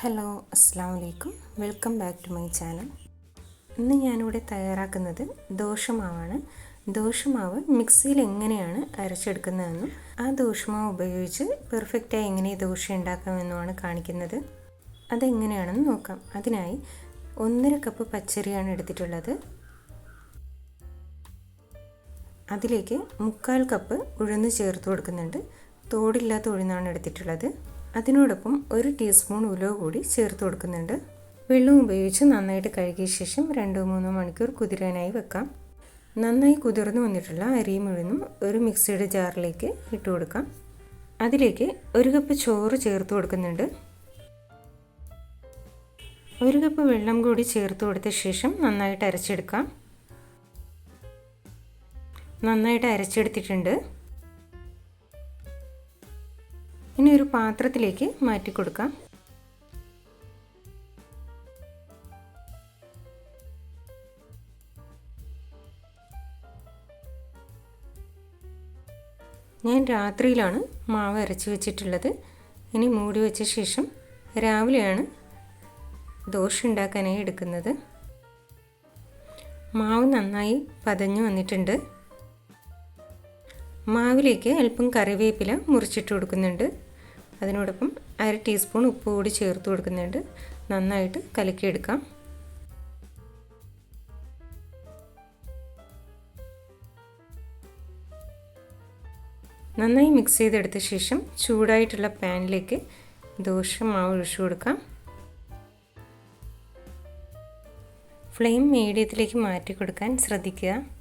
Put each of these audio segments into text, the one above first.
Hello അസ്സാം വലൈക്കും welcome back to my channel. ഇന്ന് ഞാനിവിടെ തയ്യാറാക്കുന്നത് ദോശമാവാണ്. ദോശമാവ് മിക്സിയിൽ എങ്ങനെയാണ് അരച്ചെടുക്കുന്നതെന്നും ആ ദോശമാവ് ഉപയോഗിച്ച് പെർഫെക്റ്റായി എങ്ങനെ ദോശ ഉണ്ടാക്കാമെന്നുമാണ് കാണിക്കുന്നത്. അതെങ്ങനെയാണെന്ന് നോക്കാം. അതിനായി ഒന്നര കപ്പ് പച്ചരിയാണ് എടുത്തിട്ടുള്ളത്. അതിലേക്ക് മുക്കാൽ കപ്പ് ഉഴുന്ന് ചേർത്ത് കൊടുക്കുന്നുണ്ട്. തോടില്ലാത്ത ഉഴുന്നാണ് എടുത്തിട്ടുള്ളത്. അതിനോടൊപ്പം ഒരു ടീസ്പൂൺ ഉലുവ കൂടി ചേർത്ത് കൊടുക്കുന്നുണ്ട്. വെള്ളം ഉപയോഗിച്ച് നന്നായിട്ട് കഴുകിയ ശേഷം രണ്ടോ മൂന്നോ മണിക്കൂർ കുതിരാനായി വെക്കാം. നന്നായി കുതിർന്നു വന്നിട്ടുള്ള അരിയും ഉഴുന്നും ഒരു മിക്സിയുടെ ജാറിലേക്ക് ഇട്ട് കൊടുക്കാം. അതിലേക്ക് ഒരു കപ്പ് ചോറ് ചേർത്ത് കൊടുക്കുന്നുണ്ട്. ഒരു കപ്പ് വെള്ളം കൂടി ചേർത്ത് കൊടുത്ത ശേഷം നന്നായിട്ട് അരച്ചെടുക്കാം. നന്നായിട്ട് അരച്ചെടുത്തിട്ടുണ്ട്. ഇനി ഒരു പാത്രത്തിലേക്ക് മാറ്റി കൊടുക്കാം. ഞാൻ രാത്രിയിലാണ് മാവ് അരച്ച് വെച്ചിട്ടുള്ളത്. ഇനി മൂടി വെച്ച ശേഷം രാവിലെയാണ് ദോശ ഉണ്ടാക്കാനായി എടുക്കുന്നത്. മാവ് നന്നായി പതഞ്ഞു വന്നിട്ടുണ്ട്. മാവിലേക്ക് അല്പം കറിവേപ്പില മുറിച്ചിട്ട് കൊടുക്കുന്നുണ്ട്. അതിനോടൊപ്പം അര ടീസ്പൂൺ ഉപ്പ് കൂടി ചേർത്ത് കൊടുക്കുന്നുണ്ട്. നന്നായിട്ട് കലക്കിയെടുക്കാം. നന്നായി മിക്സ് ചെയ്തെടുത്ത ശേഷം ചൂടായിട്ടുള്ള പാനിലേക്ക് ദോശ മാവ് ഒഴിച്ചു കൊടുക്കാം. ഫ്ലെയിം മീഡിയത്തിലേക്ക് മാറ്റി കൊടുക്കാൻ ശ്രദ്ധിക്കുക.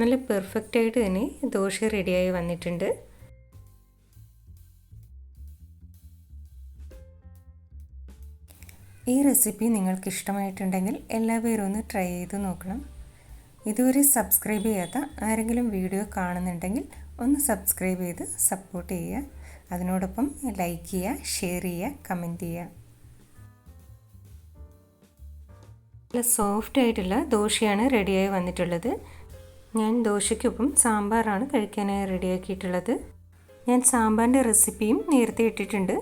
നല്ല പെർഫെക്റ്റ് ആയിട്ട് തന്നെ ദോശ റെഡിയായി വന്നിട്ടുണ്ട്. ഈ റെസിപ്പി നിങ്ങൾക്ക് ഇഷ്ടമായിട്ടുണ്ടെങ്കിൽ എല്ലാവരും ഒന്ന് ട്രൈ ചെയ്ത് നോക്കണം. ഇതുവരെ സബ്സ്ക്രൈബ് ചെയ്യാത്ത ആരെങ്കിലും വീഡിയോ കാണുന്നുണ്ടെങ്കിൽ ഒന്ന് സബ്സ്ക്രൈബ് ചെയ്ത് സപ്പോർട്ട് ചെയ്യുക. അതിനോടൊപ്പം ലൈക്ക് ചെയ്യുക ഷെയർ ചെയ്യുക കമന്റ് ചെയ്യുക. നല്ല സോഫ്റ്റ് ആയിട്ടുള്ള ദോശയാണ് റെഡിയായി വന്നിട്ടുള്ളത്. ഞാൻ ദോശയ്ക്കൊപ്പം സാമ്പാറാണ് കഴിക്കാനായി റെഡിയാക്കിയിട്ടുള്ളത്. ഞാൻ സാമ്പാറിന്റെ റെസിപ്പിയും നേരത്തെ ഇട്ടിട്ടുണ്ട്.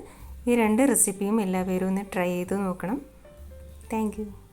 ഈ രണ്ട് റെസിപ്പിയും എല്ലാവരും ഒന്ന് ട്രൈ ചെയ്ത് നോക്കണം. താങ്ക്